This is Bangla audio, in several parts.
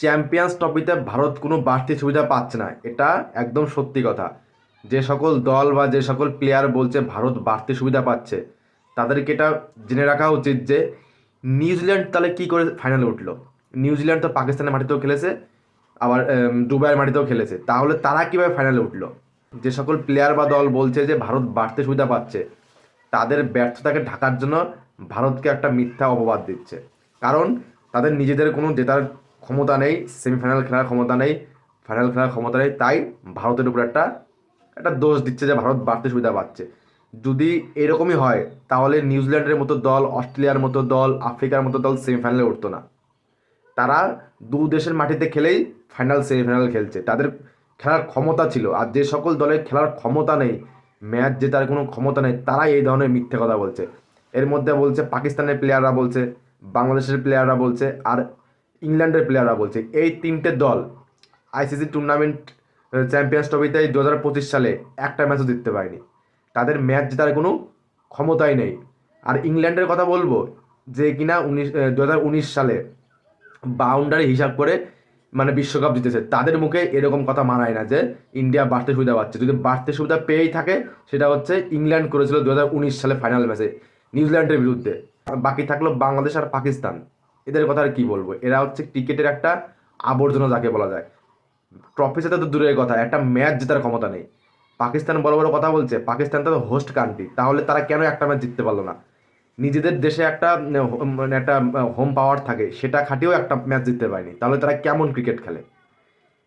চ্যাম্পিয়ন্স ট্রফিতে ভারত কোনো বাড়তি সুবিধা পাচ্ছে না। এটা একদম সত্যি কথা। যে সকল দল বা যে সকল প্লেয়ার বলছে ভারত বাড়তি সুবিধা পাচ্ছে, তাদেরকে এটা জেনে রাখা উচিত যে নিউজিল্যান্ড তাহলে কী করে ফাইনালে উঠল? নিউজিল্যান্ড তো পাকিস্তানের মাটিতেও খেলেছে, আবার দুবাইয়ের মাটিতেও খেলেছে। তাহলে তারা কীভাবে ফাইনালে উঠল? যে সকল প্লেয়ার বা দল বলছে যে ভারত বাড়তি সুবিধা পাচ্ছে, তাদের ব্যর্থতাকে ঢাকার জন্য ভারতকে একটা মিথ্যা অপবাদ দিচ্ছে। কারণ তাদের নিজেদের কোনো জেতার ক্ষমতা নেই সেমিফাইনাল খেলার ক্ষমতা নেই ফাইনাল খেলার ক্ষমতা নেই, তাই ভারতের উপর একটা একটা দোষ দিচ্ছে যে ভারত বাড়তি সুবিধা পাচ্ছে। যদি এরকমই হয়, তাহলে নিউজিল্যান্ডের মতো দল, অস্ট্রেলিয়ার মতো দল, আফ্রিকার মতো দল সেমিফাইনালে উঠতো না। তারা দু দেশের মাটিতে খেলেই ফাইনাল সেমিফাইনাল খেলছে। তাদের খেলার ক্ষমতা ছিল, আর যে সকল দলের খেলার ক্ষমতা নেই, ম্যাচ জেতার কোনো ক্ষমতা নেই, তারাই এই ধরনের মিথ্যে কথা বলছে। এর মধ্যে বলছে পাকিস্তানের প্লেয়াররা বলছে, বাংলাদেশের প্লেয়াররা বলছে, আর ইংল্যান্ডের প্লেয়াররা বলছে। এই তিনটে দল আইসিসি টুর্নামেন্ট চ্যাম্পিয়ন্স ট্রফিতে দু হাজার পঁচিশ সালে একটা ম্যাচও জিততে পারেনি। তাদের ম্যাচ জেতার কোনো ক্ষমতাই নেই। আর ইংল্যান্ডের কথা বলব যে কিনা উনিশ দু হাজার উনিশ সালে বাউন্ডারি হিসাব করে মানে বিশ্বকাপ জিতেছে। তাদের মুখে এরকম কথা মানায় না যে ইন্ডিয়া বাড়তি সুবিধা পাচ্ছে। যদি বাড়তি সুবিধা পেয়েই থাকে, সেটা হচ্ছে ইংল্যান্ড করেছিল দু হাজার উনিশ সালে ফাইনাল ম্যাচে নিউজিল্যান্ডের বিরুদ্ধে। বাকি থাকল বাংলাদেশ আর পাকিস্তান। এদের কথা আর কি বলব? এরা হচ্ছে ক্রিকেটের একটা আবর্জনা যাকে বলা যায়। ট্রফি সাথে তো দূরের কথা একটা ম্যাচ জেতার ক্ষমতা নেই। পাকিস্তান বড় বড় কথা বলছে পাকিস্তান তো হোস্ট কান্ট্রি তাহলে তারা কেন একটা ম্যাচ জিততে পারল না? নিজেদের দেশে একটা উম, মানে একটা হোম পাওয়ার থাকে সেটা খাটিয়েও একটা ম্যাচ জিততে পারেনি। তাহলে তারা কেমন ক্রিকেট খেলে?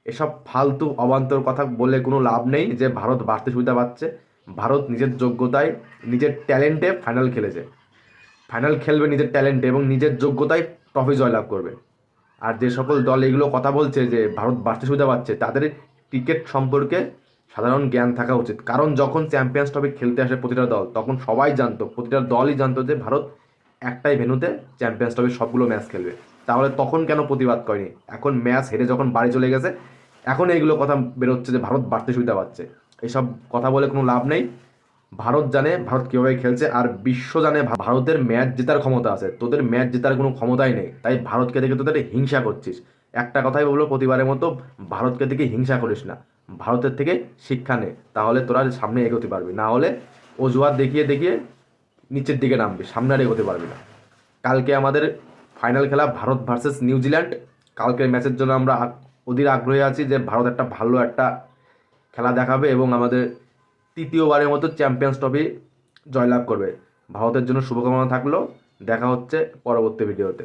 এসব ফালতু অবান্তর কথা বলে কোনো লাভ নেই যে ভারত বাড়তি সুবিধা পাচ্ছে। ভারত নিজের যোগ্যতায় নিজের ট্যালেন্টে ফাইনাল খেলেছে। ফাইনাল খেলবে নিজের ট্যালেন্টে এবং নিজের যোগ্যতায় ট্রফি জয়লাভ করবে। আর যে সকল দল এগুলো কথা বলছে যে ভারত বাড়তি সুবিধা পাচ্ছে, তাদের ক্রিকেট সম্পর্কে সাধারণ জ্ঞান থাকা উচিত। কারণ যখন চ্যাম্পিয়ন্স ট্রফি খেলতে আসে প্রতিটা দল, তখন সবাই জানতো, প্রতিটা দলই জানতো যে ভারত একটাই ভেন্যুতে চ্যাম্পিয়ন্স ট্রফির সবগুলো ম্যাচ খেলবে। তাহলে তখন কেন প্রতিবাদ করেনি? এখন ম্যাচ হেরে যখন বাড়ি চলে গেছে, এখন এইগুলো কথা বেরোচ্ছে যে ভারত বাড়তি সুবিধা পাচ্ছে। এইসব কথা বলে কোনো লাভ নেই। ভারত জানে ভারত কীভাবে খেলছে আর বিশ্ব জানে ভারতের ম্যাচ জেতার ক্ষমতা আছে। তোদের ম্যাচ জেতার কোনো ক্ষমতাই নেই। তাই ভারতকে দেখে তোদের হিংসা করছিস। একটা কথাই বলব, প্রতিবারের মতো ভারতকে দেখে হিংসা করিস না। ভারতের থেকে শিক্ষা নে, তাহলে তোরা সামনে এগোতে পারবি। না হলে অজুহাত দেখিয়ে দেখিয়ে নিচের দিকে নামবি, সামনে আর এগোতে পারবি না। কালকে আমাদের ফাইনাল খেলা ভারত ভার্সেস নিউজিল্যান্ড কালকের ম্যাচের জন্য আমরা অধীর আগ্রহী আছি যে ভারত একটা ভালো একটা খেলা দেখাবে এবং আমাদের তৃতীয়বারের মতো চ্যাম্পিয়ন্স ট্রফি জয়লাভ করবে। ভারতের জন্য শুভকামনা থাকল। দেখা হচ্ছে পরবর্তী ভিডিওতে